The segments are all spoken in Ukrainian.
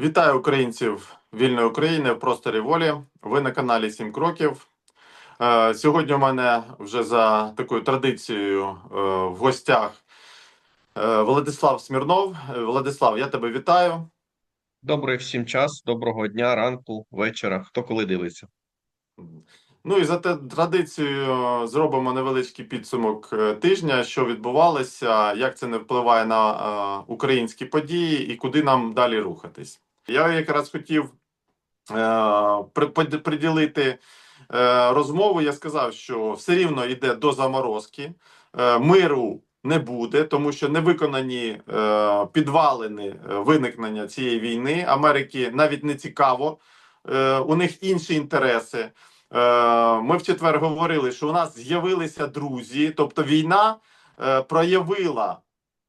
Вітаю українців вільної України в просторі волі. Ви на каналі Сім Кроків. Е, Сьогодні у мене вже за такою традицією е, в гостях е, Владислав Смірнов. Владислав, я тебе вітаю. Добрий всім час, доброго дня, ранку, вечора, хто коли дивиться. Ну і за те традицією зробимо невеличкий підсумок тижня, що відбувалося, як це не впливає на українські події і куди нам далі рухатись. Я якраз хотів е, приділити е, розмову. Я сказав, що все рівно йде до заморозки, е, миру не буде, тому що не виконані е, підвалини е, виникнення цієї війни. Америки навіть не цікаво, е, у них інші інтереси. Е, Ми в четвер говорили, що у нас з'явилися друзі, тобто війна е, проявила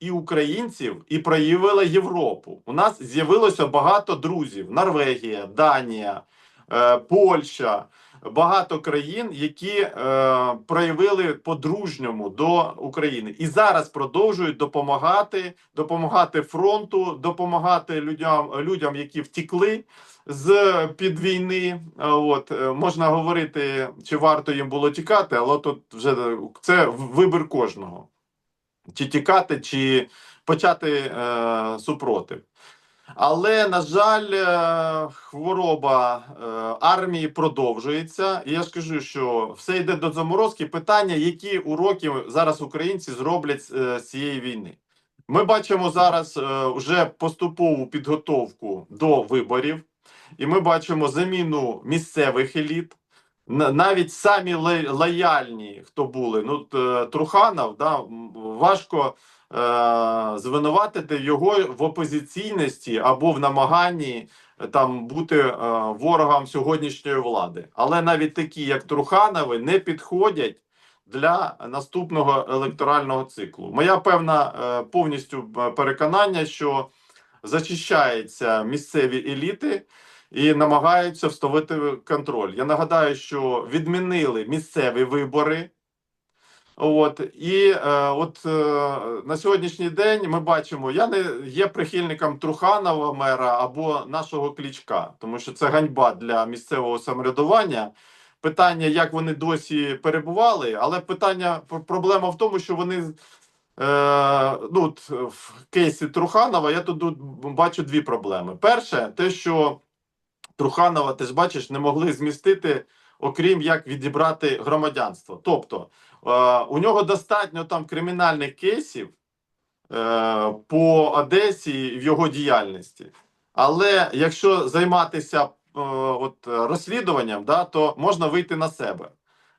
і українців, і проявила Європу. У нас з'явилося багато друзів: Норвегія, Данія, е, Польща, багато країн, які е, проявили по-дружньому до України, і зараз продовжують допомагати, допомагати фронту, допомагати людям, людям, які втікли з під війни. А От е, можна говорити, чи варто їм було тікати, але тут вже е, це вибір кожного: чи тікати, чи почати е, супротив. Але на жаль, е, хвороба е, армії продовжується. І я ж кажу, що все йде до заморозки. Питання, які уроки зараз українці зроблять е, з цієї війни. Ми бачимо зараз е, вже поступову підготовку до виборів, і ми бачимо заміну місцевих еліт. На- Навіть самі лояльні, хто були, ну т- Труханов, да, важко е, звинуватити його в опозиційності або в намаганні е, там бути е, ворогом сьогоднішньої влади. Але навіть такі, як Труханови, не підходять для наступного електорального циклу. Моя певна е, повністю е, переконання, що зачищаються місцеві еліти і намагаються встановити контроль. Я нагадаю, що відмінили місцеві вибори. От і е, от е, на сьогоднішній день ми бачимо, я не є прихильником Труханова мера або нашого клічка, тому що це ганьба для місцевого самоврядування. Питання, як вони досі перебували, але питання проблема в тому, що вони е, ну, в кейсі Труханова я тут бачу дві проблеми. Перше, те, що Труханова, ти ж бачиш, не могли змістити, окрім як відібрати громадянство. Тобто е, у нього достатньо там кримінальних кейсів е, по Одесі в його діяльності. Але якщо займатися е, от, розслідуванням, да, то можна вийти на себе.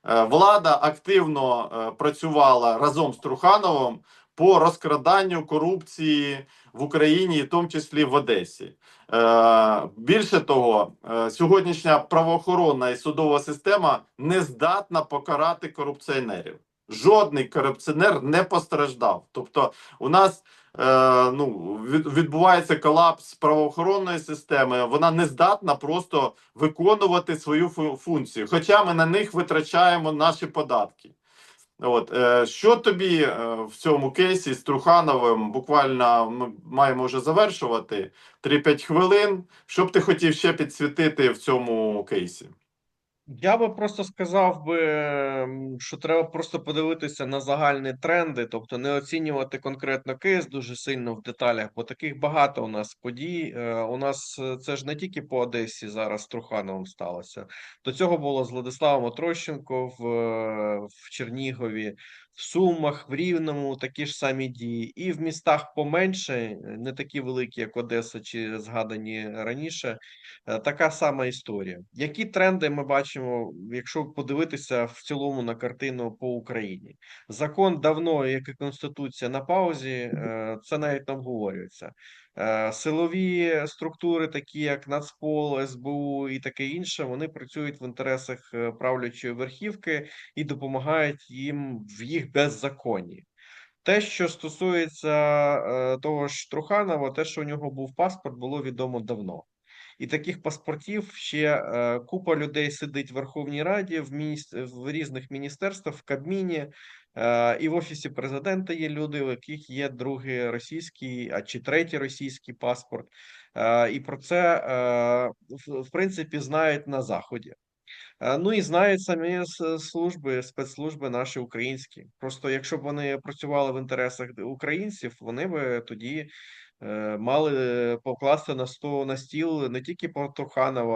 Е, влада активно е, працювала разом з Трухановим по розкраданню корупції в Україні, і в тому числі в Одесі. Е, більше того, е, сьогоднішня правоохоронна і судова система не здатна покарати корупціонерів. Жодний корупціонер не постраждав. Тобто, у нас е, ну, відбувається колапс правоохоронної системи. Вона не здатна просто виконувати свою фу- функцію. Хоча ми на них витрачаємо наші податки. От е, що тобі е, в цьому кейсі з Трухановим? Буквально ми маємо вже завершувати 3-5 хвилин. Що б ти хотів ще підсвітити в цьому кейсі? Я би просто сказав би, що треба просто подивитися на загальні тренди, тобто не оцінювати конкретно кейс дуже сильно в деталях, бо таких багато у нас подій. Е, У нас е, це ж не тільки по Одесі зараз Трухановим сталося. До цього було з Владиславом Отрощенко в, е, в Чернігові, в Сумах, в Рівному такі ж самі дії, і в містах поменше, е, не такі великі, як Одеса чи згадані раніше. Е, Така сама історія. Які тренди ми бачимо, якщо подивитися в цілому на картину по Україні? Закон давно, як і Конституція, на паузі, е, це навіть не обговорюється. Е, Силові структури, такі як Нацпол, СБУ і таке інше, вони працюють в інтересах е, правлячої верхівки і допомагають їм в їх беззаконні. Те, що стосується е, того ж Труханова, те, що у нього був паспорт, було відомо давно. І таких паспортів ще е, купа людей сидить в Верховній Раді, в, мініс... в різних міністерствах, в Кабміні. Е, І в офісі президента є люди, у яких є другий російський, а чи третій російський паспорт. Е, І про це в- принципі знають на заході. Ну і знають самі служби, спецслужби наші українські. Просто якщо б вони працювали в інтересах українців, вони би тоді мали покласти на сто на стіл не тільки про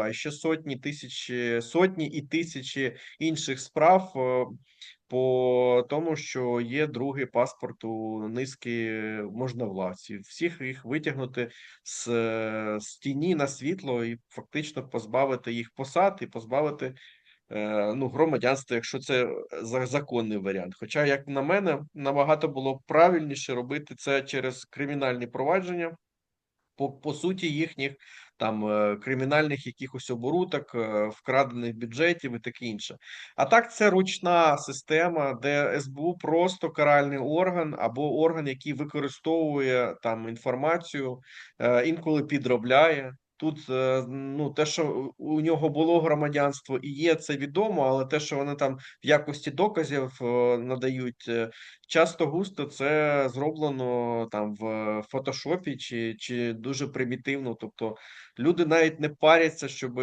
а ще сотні тисячі, сотні і тисячі інших справ е, по тому, що є другий паспорт у низки можновладців. Всіх їх витягнути з, е, з тіні на світло і фактично позбавити їх посад і позбавити е, ну, громадянства, якщо це законний варіант. Хоча, як на мене, набагато було правильніше робити це через кримінальні провадження по, по суті їхніх там е, кримінальних якихось оборудок, е, вкрадених бюджетів і таке інше. А так це ручна система, де СБУ просто каральний орган або орган, який використовує там інформацію, е, інколи підробляє. Тут е, ну те, що у нього було громадянство і є, це відомо, але те, що вони там в якості доказів е, надають, е, часто густо це зроблено там в фотошопі чи, чи дуже примітивно. Тобто люди навіть не паряться, щоб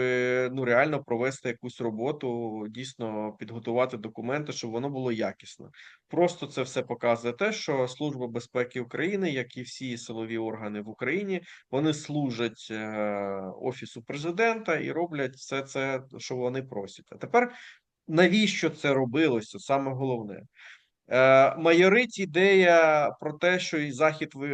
ну реально провести якусь роботу, дійсно підготувати документи, щоб воно було якісно. Просто це все показує те, що Служба безпеки України, як і всі силові органи в Україні, вони служать е, офісу президента і роблять все це, що вони просять. А тепер навіщо це робилося? Саме головне. Е, Майорить ідея про те, що і Захід е,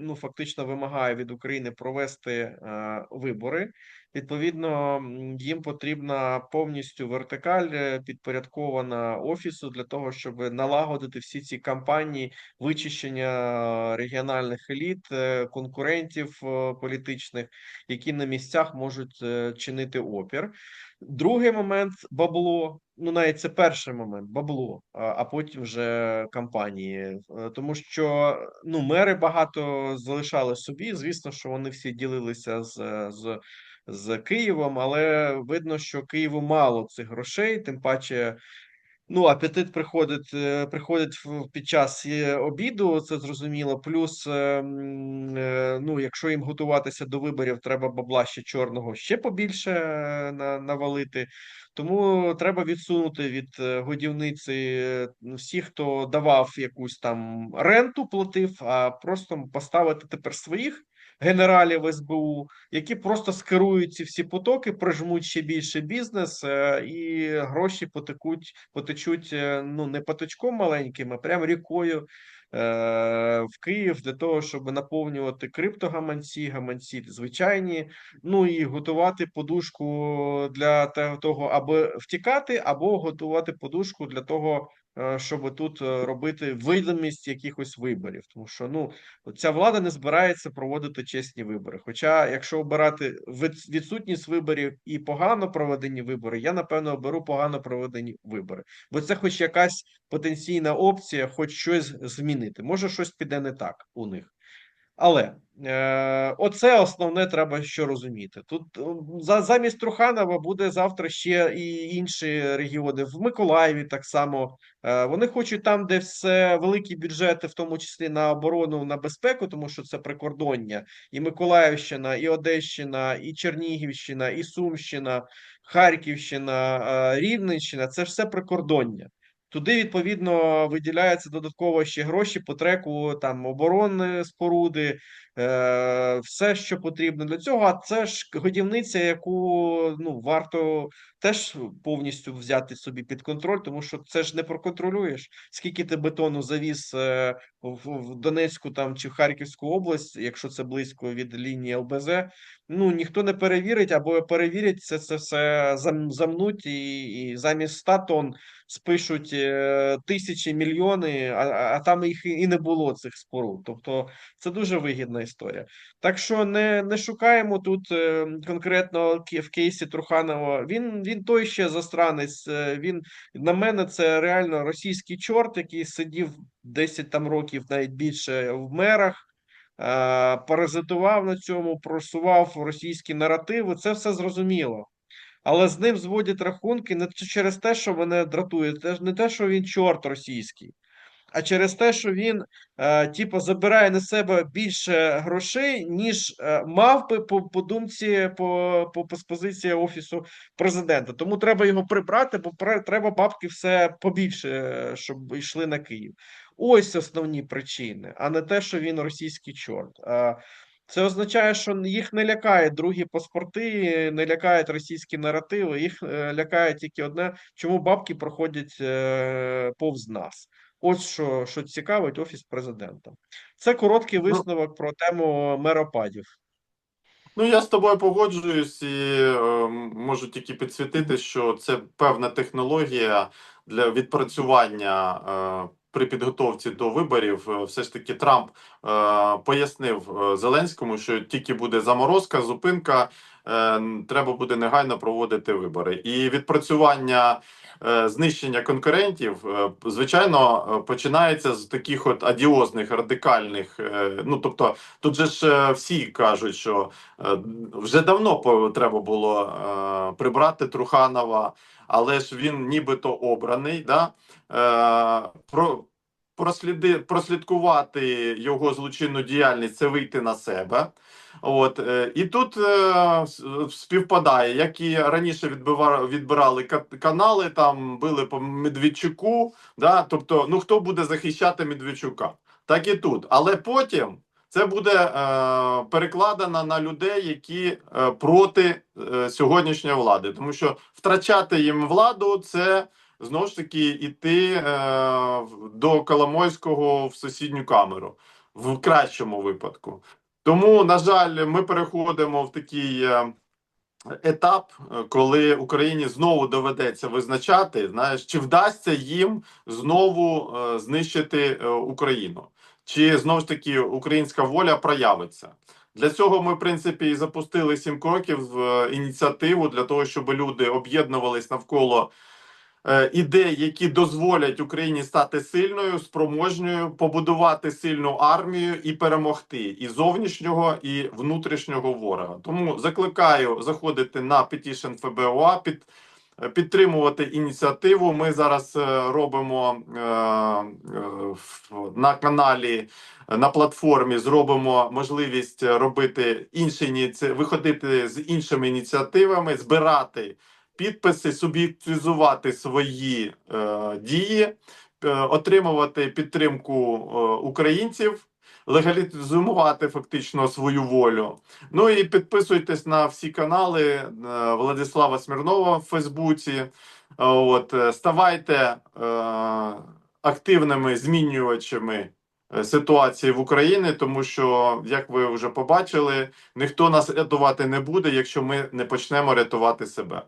ну, фактично вимагає від України провести е, вибори. Відповідно, їм потрібна повністю вертикаль е, підпорядкована офісу для того, щоб налагодити всі ці кампанії вичищення регіональних еліт, е, конкурентів е, політичних, які на місцях можуть е, чинити опір. Другий момент бабло. Ну, навіть це перший момент бабло, а, потім вже кампанії. Е, Тому що ну, мери багато залишали собі. Звісно, що вони всі ділилися з, з, з Києвом, але видно, що Києву мало цих грошей, тим паче. Ну, апетит приходить, е, приходить під час е, обіду, це зрозуміло. Плюс, е, ну, якщо їм готуватися до виборів, треба бабла ще чорного ще побільше навалити. Тому треба відсунути від годівниці всіх, хто давав якусь там ренту, платив, а просто поставити тепер своїх генералів СБУ, які просто скерують ці всі потоки, прижмуть ще більше бізнес, е, і гроші потекуть, потечуть е, ну не потечком маленьким, а прям рікою. е, В Київ для того, щоб наповнювати криптогаманці, гаманці звичайні, ну і готувати подушку для того, аби втікати, або готувати подушку для того, щоб тут е, робити видимість якихось виборів. Тому що ну ця влада не збирається проводити чесні вибори. Хоча, якщо обирати від- відсутність виборів і погано проведені вибори, я напевно оберу погано проведені вибори, бо це хоч якась потенційна опція, хоч щось змінити. Може, щось піде не так у них. Але е, оце основне треба що розуміти. Тут е, за, замість Труханова буде завтра ще і інші регіони. В Миколаєві так само. Е, вони хочуть там, де все великі бюджети, в тому числі на оборону, на безпеку, тому що це прикордоння, і Миколаївщина, і Одещина, і Чернігівщина, і Сумщина, Харківщина, е, Рівненщина це все прикордоння. Туди відповідно виділяються додатково ще гроші по треку там оборонні споруди, е, все, що потрібно для цього. А це ж годівниця, яку ну варто теж повністю взяти собі під контроль, тому що це ж не проконтролюєш. Скільки ти бетону завіз е, в, в Донецьку там чи в Харківську область, якщо це близько від лінії ЛБЗ, ну ніхто не перевірить або перевірять це, це все зам, замнуть і, і замість 100 тонн спишуть е, тисячі мільйони, а, а там їх і не було цих споруд. Тобто це дуже вигідна історія. Так що не, не шукаємо тут е, конкретно в кейсі Труханова. Він, він той ще застранець. е, Він на мене це реально російський чорт, який сидів 10 там років, навіть більше в мерах. Паразитував на цьому, просував російські наративи. Це все зрозуміло. Але з ним зводять рахунки не через те, що мене дратує, не те, що він чорт російський, а через те, що він е, типу, забирає на себе більше грошей, ніж е, мав би по, по думці, по, по, по позиції офісу президента. Тому треба його прибрати, бо треба бабки все побільше, е, щоб йшли на Київ. Ось основні причини, а не те, що він російський чорт. Це означає, що їх не лякають другі паспорти, не лякають російські наративи. Їх е, лякає тільки одне, чому бабки проходять е, повз нас. Ось що, що цікавить офіс президента. Це короткий Ну, висновок про тему меропадів. Ну, я з тобою погоджуюсь і е, можу тільки підсвітити, що це певна технологія для відпрацювання е, при підготовці до виборів. Е, Все ж таки Трамп е, пояснив е, Зеленському, що тільки буде заморозка, зупинка, е, треба буде негайно проводити вибори. І відпрацювання е, знищення конкурентів, е, звичайно, е, починається з таких от адіозних, радикальних. е, Ну тобто, тут же ж всі кажуть, що. Е, Вже давно треба було е, прибрати Труханова, але ж він нібито обраний. Да? Е, про, просліди, прослідкувати його злочинну діяльність це вийти на себе. От, е, і тут е, співпадає, як і раніше відбива, відбирали ка- канали, там били по Медведчуку. Да? Тобто, ну хто буде захищати Медведчука? Так і тут. Але потім це буде е, перекладено на людей, які е, проти е, сьогоднішньої влади, тому що втрачати їм владу це знову ж таки іти е, до Коломойського в сусідню камеру в кращому випадку. Тому, на жаль, ми переходимо в такий. е, Етап, е, коли Україні знову доведеться визначати, знаєш, чи вдасться їм знову е, знищити е, Україну, чи знову ж таки українська воля проявиться. Для цього ми, в принципі, і запустили сім кроків в е, ініціативу для того, щоб люди об'єднувались навколо ідей, які дозволять Україні стати сильною, спроможньою, побудувати сильну армію і перемогти і зовнішнього, і внутрішнього ворога. Тому закликаю заходити на Petition ФБОА, під, е, підтримувати ініціативу. Ми зараз е, робимо е, е, на каналі. е, На платформі зробимо можливість робити інші виходити з іншими ініціативами, збирати підписи, суб'єктивізувати свої е, дії, е, отримувати підтримку е, українців, легалізувати фактично свою волю. Ну і підписуйтесь на всі канали е, Владислава Смірнова в Фейсбуці. Е, От е, ставайте е, активними змінювачами. е, Ситуації в Україні, тому що, як ви вже побачили, ніхто нас рятувати не буде, якщо ми не почнемо рятувати себе.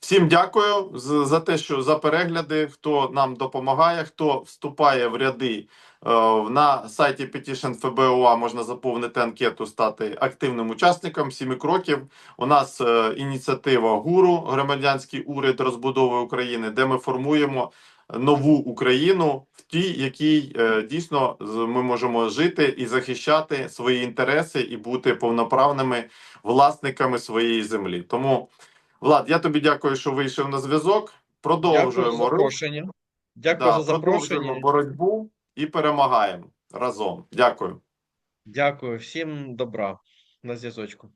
Всім дякую за те, що за перегляди, хто нам допомагає, хто вступає в ряди е, на сайті Petition ФБОА можна заповнити анкету, стати активним учасником сіми кроків. У нас е, ініціатива ГУРу, громадянський уряд розбудови України, де ми формуємо нову Україну в тій, якій е, дійсно ми можемо жити і захищати свої інтереси і бути повноправними власниками своєї землі. Тому Влад, я тобі дякую, що вийшов на зв'язок. Дякую за Продовжуємо рух, запрошення. Дякую да, за продовжуємо запрошення. боротьбу і перемагаємо разом. Дякую. Дякую всім добра на зв'язочку.